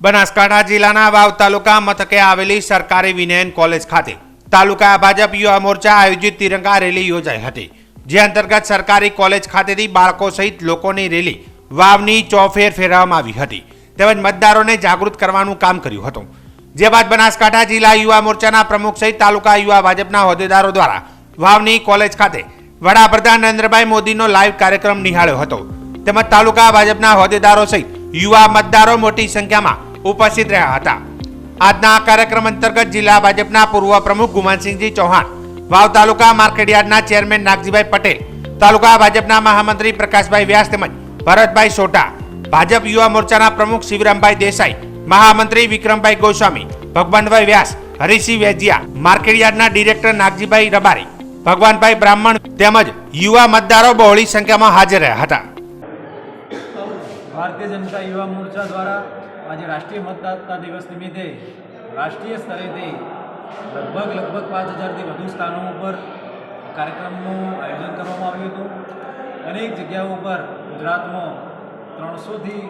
બનાસકાંઠા જિલ્લાના વાવ તાલુકા મથકે આવેલી સરકારી વિનયન કોલેજ ખાતે તાલુકા ભાજપ યુવા મોરચા આયોજિત તિરંગા રેલી યોજાઈ હતી, જે અંતર્ગત સરકારી કોલેજ ખાતેથી બાળકો સહિત લોકોની રેલી વાવની ચોફેર ફેરવવામાં આવી હતી. તેમજ મતદારોને જાગૃત કરવાનું કામ કર્યું હતું. જે બાદ બનાસકાંઠા જિલ્લા યુવા મોરચાના પ્રમુખ સહિત તાલુકા યુવા ભાજપના હોદ્દેદારો દ્વારા વાવની કોલેજ ખાતે વડાપ્રધાન નરેન્દ્રભાઈ મોદીનો લાઈવ કાર્યક્રમ નિહાળ્યો હતો. તેમજ તાલુકા ભાજપના હોદ્દેદારો સહિત યુવા મતદારો મોટી સંખ્યામાં ઉપસ્થિત રહ્યા હતા. આજના આ કાર્યક્રમ અંતર્ગત જિલ્લા ભાજપના પૂર્વ પ્રમુખ ગુમાનસિંહજી ચૌહાણ, વાવ તાલુકા માર્કેટયાર્ડના ચેરમેન નાગજીભાઈ પટેલ, તાલુકા ભાજપના મહામંત્રી પ્રકાશભાઈ વ્યાસ તેમજ ભરતભાઈ સોઢા, ભાજપ યુવા મોરચાના પ્રમુખ શિવરામભાઈ દેસાઈ, મહામંત્રી વિક્રમભાઈ ગોસ્વામી, ભગવાનભાઈ વ્યાસ હરિસિંહ વેજિયા માર્કેટયાર્ડના ડિરેક્ટર નાગજીભાઈ રબારી, ભગવાનભાઈ બ્રાહ્મણ તેમજ યુવા મતદારો બહોળી સંખ્યામાં હાજર રહ્યા હતા. ભારતીય જનતા યુવા મોરચા દ્વારા આજે રાષ્ટ્રીય મતદાતા દિવસ નિમિત્તે રાષ્ટ્રીય સ્તરેથી લગભગ લગભગ પાંચ હજારથી વધુ સ્થાનો ઉપર કાર્યક્રમનું આયોજન કરવામાં આવ્યું હતું. અનેક જગ્યાઓ ઉપર ગુજરાતમાં ત્રણસોથી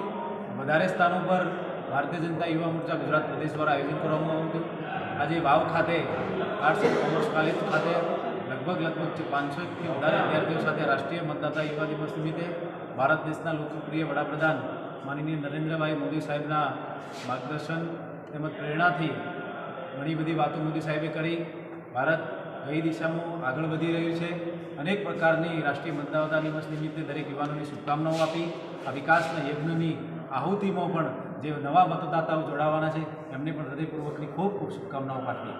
વધારે સ્થાનો પર ભારતીય જનતા યુવા મોરચા ગુજરાત પ્રદેશ દ્વારા આયોજન કરવામાં આવ્યું હતું. આજે વાવ ખાતે આર્ટ્સ એન્ડ કોમર્સ કોલેજ ખાતે લગભગ લગભગ પાંચસોથી વધારે વિદ્યાર્થીઓ સાથે રાષ્ટ્રીય મતદાતા યુવા દિવસ નિમિત્તે ભારત દેશના લોકપ્રિય વડાપ્રધાન માનનીય નરેન્દ્રભાઈ મોદી સાહેબના માર્ગદર્શન તેમજ પ્રેરણાથી ઘણી બધી વાતો મોદી સાહેબે કરી. ભારત કઈ દિશામાં આગળ વધી રહ્યું છે? અનેક પ્રકારની રાષ્ટ્રીય મતદાતા દિવસ નિમિત્તે દરેક યુવાનોની શુભકામનાઓ આપી. આ વિકાસના યજ્ઞની આહુતિમાં પણ જે નવા મતદાતાઓ જોડાવાના છે, એમને પણ હૃદયપૂર્વકની ખૂબ ખૂબ શુભકામનાઓ પાઠવી.